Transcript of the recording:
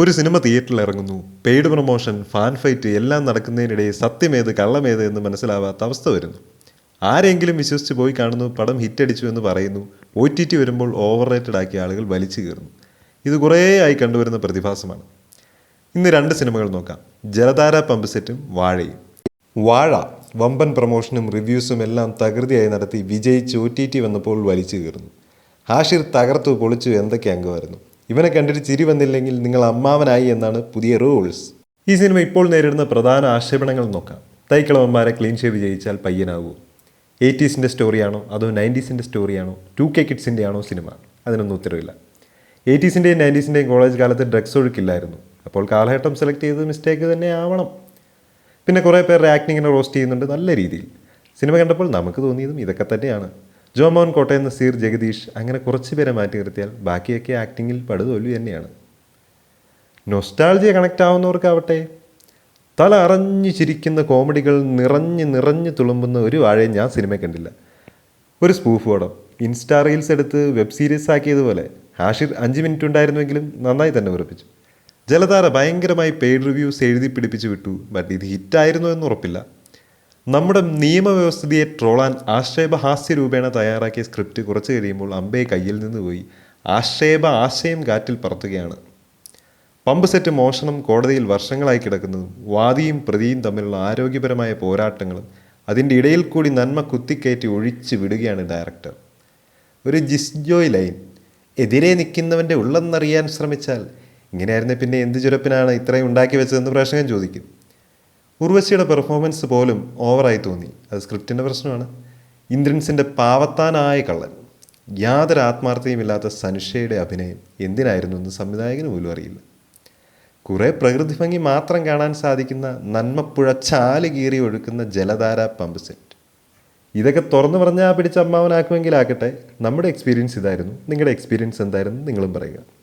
ഒരു സിനിമ തിയേറ്ററിൽ ഇറങ്ങുന്നു. പെയ്ഡ് പ്രൊമോഷൻ ഫാൻ ഫൈറ്റ് എല്ലാം നടക്കുന്നതിനിടെ സത്യമേത് കള്ളമേത് എന്ന് മനസ്സിലാവാത്ത അവസ്ഥ വരുന്നു. ആരെങ്കിലും വിശ്വസിച്ച് പോയി കാണുന്നു പടം ഹിറ്റടിച്ചു എന്ന് പറയുന്നു. ഒ ടി ടി വരുമ്പോൾ ഓവർ റേറ്റഡ് ആക്കിയ ആളുകൾ വലിച്ചു കയറുന്നു ഇത് കുറേ ആയി കണ്ടുവരുന്ന പ്രതിഭാസമാണ്. ഇന്ന് രണ്ട് സിനിമകൾ നോക്കാം. ജലധാര പമ്പ് സെറ്റും വാഴയും. വാഴ വമ്പൻ പ്രൊമോഷനും റിവ്യൂസും എല്ലാം തകൃതിയായി നടത്തി വിജയിച്ച് ഒ ടി ടി വന്നപ്പോൾ വലിച്ചു കയറുന്നു ഹാഷിർ തകർത്തു പൊളിച്ചു എന്തൊക്കെ അംഗമായിരുന്നു? ഇവനെ കണ്ടിട്ട് ചിരി വന്നില്ലെങ്കിൽ നിങ്ങൾ അമ്മാവനായി എന്നാണ് പുതിയ റൂൾസ്. ഈ സിനിമ ഇപ്പോൾ നേരിടുന്ന പ്രധാന ആക്ഷേപണങ്ങൾ നോക്കാം. തൈക്കളവന്മാരെ ക്ലീൻ ഷേവ് ജയിച്ചാൽ പയ്യനാകൂ. എയ്റ്റീസിന്റെ സ്റ്റോറിയാണോ അതോ നയന്റീസിന്റെ സ്റ്റോറിയാണോ ടു കെ കിഡ്സിന്റെ ആണോ സിനിമ? അതിനൊന്നും ഉത്തരവില്ല. എയ്റ്റീസിന്റെയും നയന്റീസിന്റെയും കോളേജ് കാലത്ത് ഡ്രഗ്സ് ഒഴുക്കില്ലായിരുന്നു. അപ്പോൾ കാലഘട്ടം സെലക്ട് ചെയ്തത് മിസ്റ്റേക്ക് തന്നെ ആവണം. പിന്നെ കുറേ പേരുടെ ആക്ടിങ്ങിനെ റോസ്റ്റ് ചെയ്യുന്നുണ്ട് നല്ല രീതിയിൽ. സിനിമ കണ്ടപ്പോൾ നമുക്ക് തോന്നിയതും ഇതൊക്കെ തന്നെയാണ്. ജോമോഹൻ കോട്ടയം നസീർ ജഗദീഷ് അങ്ങനെ കുറച്ച് പേരെ മാറ്റി നിർത്തിയാൽ ബാക്കിയൊക്കെ ആക്ടിങ്ങിൽ പടുതോൽവി തന്നെയാണ്. നൊസ്റ്റാൾജിയ കണക്റ്റ് ആവുന്നവർക്കാവട്ടെ തല അറിഞ്ഞു ചിരിക്കുന്ന കോമഡികൾ നിറഞ്ഞ് നിറഞ്ഞു തുളുമ്പുന്ന ഒരു വാഴയും ഞാൻ സിനിമ കണ്ടില്ല. ഒരു സ്പൂഫ് പടം. ഇൻസ്റ്റാ റീൽസ് എടുത്ത് വെബ് സീരീസ് ആക്കിയതുപോലെ. ഹാഷിർ അഞ്ച് മിനിറ്റ് ഉണ്ടായിരുന്നുവെങ്കിലും നന്നായി തന്നെ ഉറപ്പിച്ചു. ജലധാര ഭയങ്കരമായി പെയ്ഡ് റിവ്യൂസ് എഴുതി പിടിപ്പിച്ച് വിട്ടു. ബട്ട് ഇത് ഹിറ്റായിരുന്നു എന്ന് ഉറപ്പില്ല. നമ്മുടെ നിയമവ്യവസ്ഥിതിയെ ട്രോളാൻ ആക്ഷേപ ഹാസ്യ രൂപേണ തയ്യാറാക്കിയ സ്ക്രിപ്റ്റ് കുറച്ച് കഴിയുമ്പോൾ അമ്പയെ കയ്യിൽ നിന്ന് പോയി. ആക്ഷേപ ആശയം കാറ്റിൽ പറത്തുകയാണ്. പമ്പ് സെറ്റ് മോഷണം കോടതിയിൽ വർഷങ്ങളായി കിടക്കുന്നതും വാദിയും പ്രതിയും തമ്മിലുള്ള ആരോഗ്യപരമായ പോരാട്ടങ്ങളും അതിന്റെ ഇടയിൽ കൂടി നന്മ കുത്തിക്കയറ്റി ഒഴിച്ചു വിടുകയാണ് ഡയറക്ടർ. ഒരു ജിസ്ജോയ് ലൈൻ. എതിരെ നിൽക്കുന്നവന്റെ ഉള്ളെന്നറിയാൻ ശ്രമിച്ചാൽ ഇങ്ങനെയായിരുന്നെ പിന്നെ എന്ത് ചുരപ്പിനാണ് ഇത്രയും ഉണ്ടാക്കി വെച്ചതെന്ന് പ്രേക്ഷകൻ ചോദിക്കും. ഉർവശിയുടെ പെർഫോമൻസ് പോലും ഓവറായി തോന്നി. അത് സ്ക്രിപ്റ്റിന്റെ പ്രശ്നമാണ്. ഇന്ദ്രൻസിന്റെ പാവത്താനായ കള്ളൻ യാതൊരു ആത്മാർത്ഥതയുമില്ലാത്ത സനുഷയുടെ അഭിനയം എന്തിനായിരുന്നു എന്ന് സംവിധായകന് പോലും അറിയില്ല. കുറേ പ്രകൃതി ഭംഗി മാത്രം കാണാൻ സാധിക്കുന്ന നന്മപ്പുഴ ചാൽ കീറി ഒഴുക്കുന്ന ജലധാര പമ്പ് സെറ്റ് ഇതൊക്കെ തുറന്നു പറഞ്ഞാൽ പിടിച്ച അമ്മാവനാക്കുമെങ്കിലാക്കട്ടെ. നമ്മുടെ എക്സ്പീരിയൻസ് ഇതായിരുന്നു. നിങ്ങളുടെ എക്സ്പീരിയൻസ് എന്തായിരുന്നു? നിങ്ങളും പറയുക.